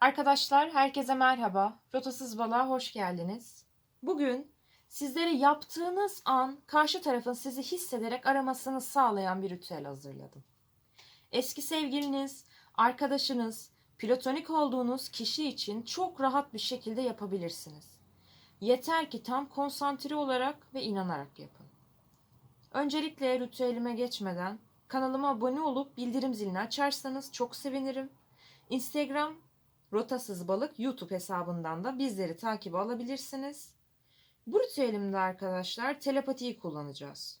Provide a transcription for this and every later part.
Arkadaşlar herkese merhaba. Rotasız Balığa hoş geldiniz. Bugün sizlere yaptığınız an karşı tarafın sizi hissederek aramasını sağlayan bir ritüel hazırladım. Eski sevgiliniz, arkadaşınız, platonik olduğunuz kişi için çok rahat bir şekilde yapabilirsiniz. Yeter ki tam konsantre olarak ve inanarak yapın. Öncelikle ritüelime geçmeden kanalıma abone olup bildirim zilini açarsanız çok sevinirim. Instagram Rotasız Balık YouTube hesabından da bizleri takibe alabilirsiniz. Bu ritüelimde arkadaşlar telepatiyi kullanacağız.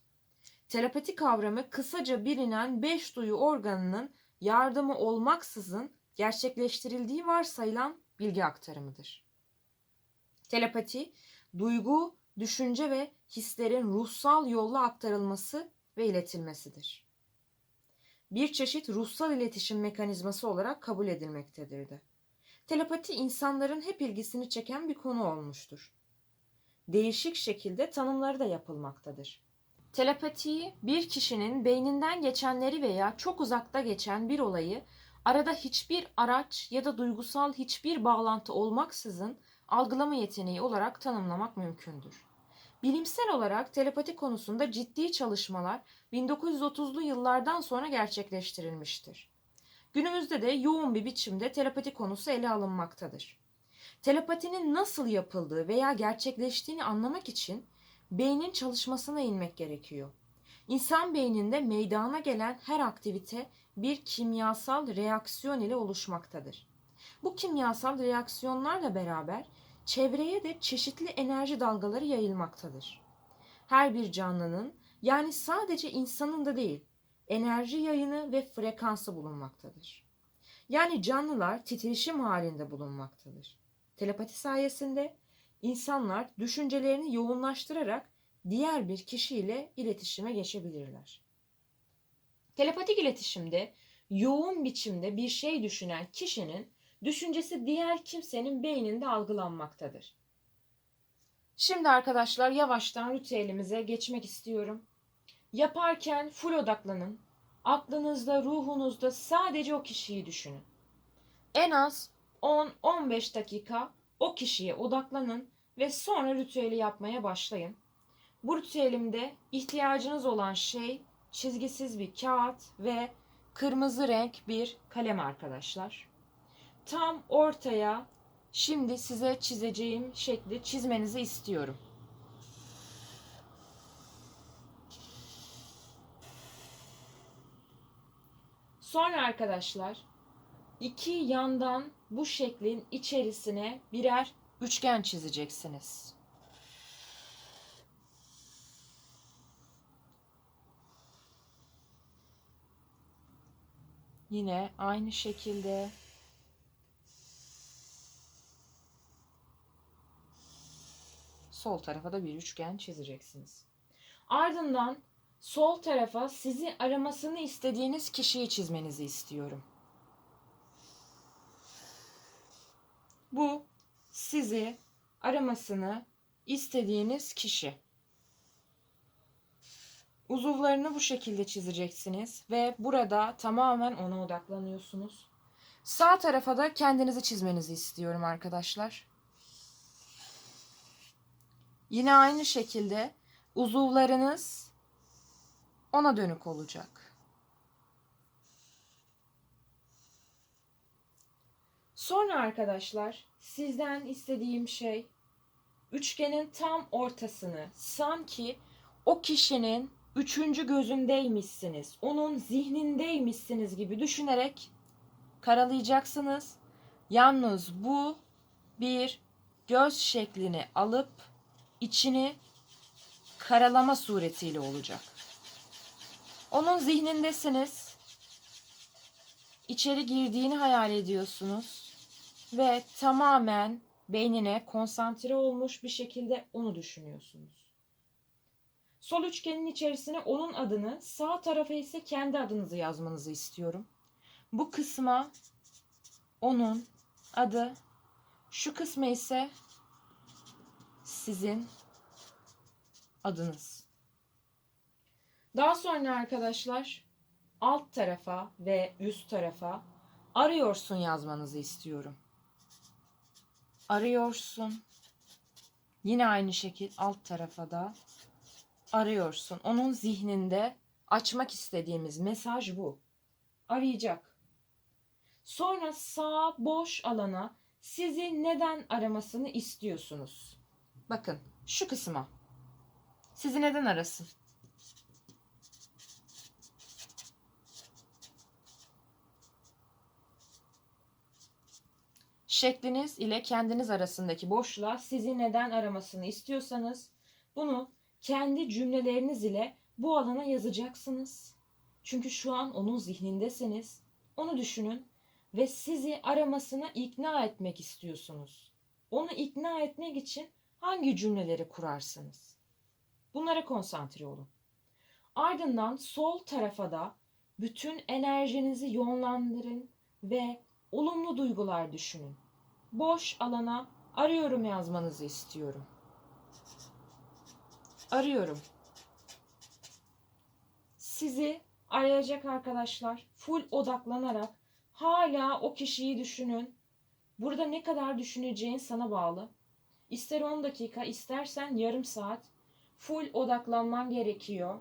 Telepati kavramı kısaca bilinen 5 duyu organının yardımı olmaksızın gerçekleştirildiği varsayılan bilgi aktarımıdır. Telepati, duygu, düşünce ve hislerin ruhsal yolla aktarılması ve iletilmesidir. Bir çeşit ruhsal iletişim mekanizması olarak kabul edilmektedir de. Telepati insanların hep ilgisini çeken bir konu olmuştur. Değişik şekilde tanımları da yapılmaktadır. Telepatiyi bir kişinin beyninden geçenleri veya çok uzakta geçen bir olayı arada hiçbir araç ya da duygusal hiçbir bağlantı olmaksızın algılama yeteneği olarak tanımlamak mümkündür. Bilimsel olarak telepati konusunda ciddi çalışmalar 1930'lu yıllardan sonra gerçekleştirilmiştir. Günümüzde de yoğun bir biçimde telepati konusu ele alınmaktadır. Telepatinin nasıl yapıldığı veya gerçekleştiğini anlamak için beynin çalışmasına inmek gerekiyor. İnsan beyninde meydana gelen her aktivite bir kimyasal reaksiyon ile oluşmaktadır. Bu kimyasal reaksiyonlarla beraber çevreye de çeşitli enerji dalgaları yayılmaktadır. Her bir canlının yani sadece insanın da değil, enerji yayını ve frekansı bulunmaktadır. Yani canlılar titreşim halinde bulunmaktadır. Telepati sayesinde insanlar düşüncelerini yoğunlaştırarak diğer bir kişiyle iletişime geçebilirler. Telepatik iletişimde yoğun biçimde bir şey düşünen kişinin düşüncesi diğer kimsenin beyninde algılanmaktadır. Şimdi arkadaşlar yavaştan ritüelimize geçmek istiyorum. Yaparken full odaklanın. Aklınızda, ruhunuzda sadece o kişiyi düşünün. En az 10-15 dakika o kişiye odaklanın ve sonra ritüeli yapmaya başlayın. Bu ritüelimde ihtiyacınız olan şey çizgisiz bir kağıt ve kırmızı renk bir kalem arkadaşlar. Tam ortaya şimdi size çizeceğim şekli çizmenizi istiyorum. Sonra arkadaşlar iki yandan bu şeklin içerisine birer üçgen çizeceksiniz. Yine aynı şekilde sol tarafa da bir üçgen çizeceksiniz. Ardından sol tarafa sizi aramasını istediğiniz kişiyi çizmenizi istiyorum. Bu sizi aramasını istediğiniz kişi. Uzuvlarını bu şekilde çizeceksiniz ve burada tamamen ona odaklanıyorsunuz. Sağ tarafa da kendinizi çizmenizi istiyorum arkadaşlar. Yine aynı şekilde uzuvlarınız ona dönük olacak. Sonra arkadaşlar sizden istediğim şey üçgenin tam ortasını sanki o kişinin üçüncü gözündeymişsiniz, onun zihnindeymişsiniz gibi düşünerek karalayacaksınız. Yalnız bu bir göz şeklini alıp içini karalama suretiyle olacak. Onun zihnindesiniz. İçeri girdiğini hayal ediyorsunuz ve tamamen beynine konsantre olmuş bir şekilde onu düşünüyorsunuz. Sol üçgenin içerisine onun adını, sağ tarafa ise kendi adınızı yazmanızı istiyorum. Bu kısma onun adı, şu kısma ise sizin adınız. Daha sonra arkadaşlar alt tarafa ve üst tarafa arıyorsun yazmanızı istiyorum. arıyorsun. Yine aynı şekil alt tarafa da arıyorsun. Onun zihninde açmak istediğimiz mesaj bu. Arayacak. Sonra sağ boş alana sizi neden aramasını istiyorsunuz? Bakın şu kısma. Sizi neden arasın? Şekliniz ile kendiniz arasındaki boşluğa sizi neden aramasını istiyorsanız bunu kendi cümleleriniz ile bu alana yazacaksınız. Çünkü şu an onun zihnindesiniz. Onu düşünün ve sizi aramasına ikna etmek istiyorsunuz. Onu ikna etmek için hangi cümleleri kurarsınız? Bunlara konsantre olun. Ardından sol tarafa da bütün enerjinizi yoğunlandırın ve olumlu duygular düşünün. Boş alana arıyorum yazmanızı istiyorum. Arıyorum. Sizi arayacak arkadaşlar full odaklanarak hala o kişiyi düşünün. Burada ne kadar düşüneceğin sana bağlı. İster 10 dakika, istersen yarım saat full odaklanman gerekiyor.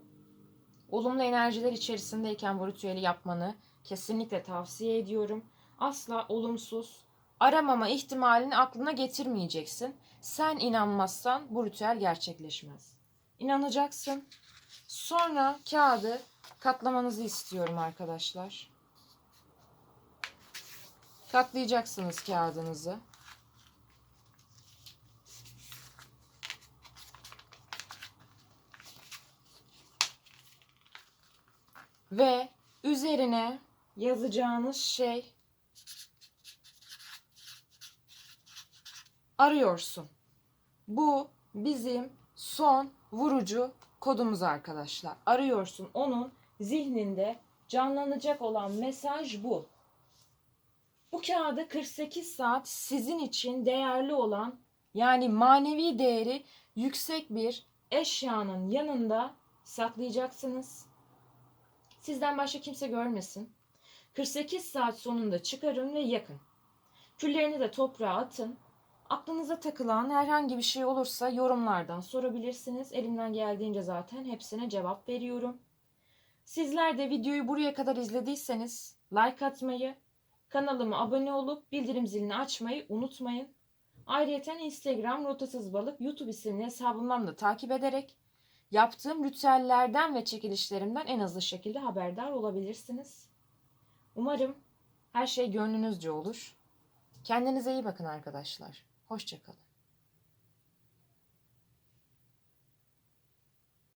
Olumlu enerjiler içerisindeyken bu ritüeli yapmanı kesinlikle tavsiye ediyorum. Asla olumsuz, aramama ihtimalini aklına getirmeyeceksin. Sen inanmazsan bu ritüel gerçekleşmez. İnanacaksın. Sonra kağıdı katlamanızı istiyorum arkadaşlar. Katlayacaksınız kağıdınızı. Ve üzerine yazacağınız şey arıyorsun. Bu bizim son vurucu kodumuz arkadaşlar. Arıyorsun. Onun zihninde canlanacak olan mesaj bu. Bu kağıdı 48 saat sizin için değerli olan yani manevi değeri yüksek bir eşyanın yanında saklayacaksınız. Sizden başka kimse görmesin. 48 saat sonunda çıkarın ve yakın. Küllerini de toprağa atın. Aklınıza takılan herhangi bir şey olursa yorumlardan sorabilirsiniz. Elimden geldiğince zaten hepsine cevap veriyorum. Sizler de videoyu buraya kadar izlediyseniz like atmayı, kanalıma abone olup bildirim zilini açmayı unutmayın. Ayrıca Instagram Rotasız Balık YouTube isimli hesabımdan da takip ederek yaptığım ritüellerden ve çekilişlerimden en hızlı şekilde haberdar olabilirsiniz. Umarım her şey gönlünüzce olur. Kendinize iyi bakın arkadaşlar. Hoşçakalın.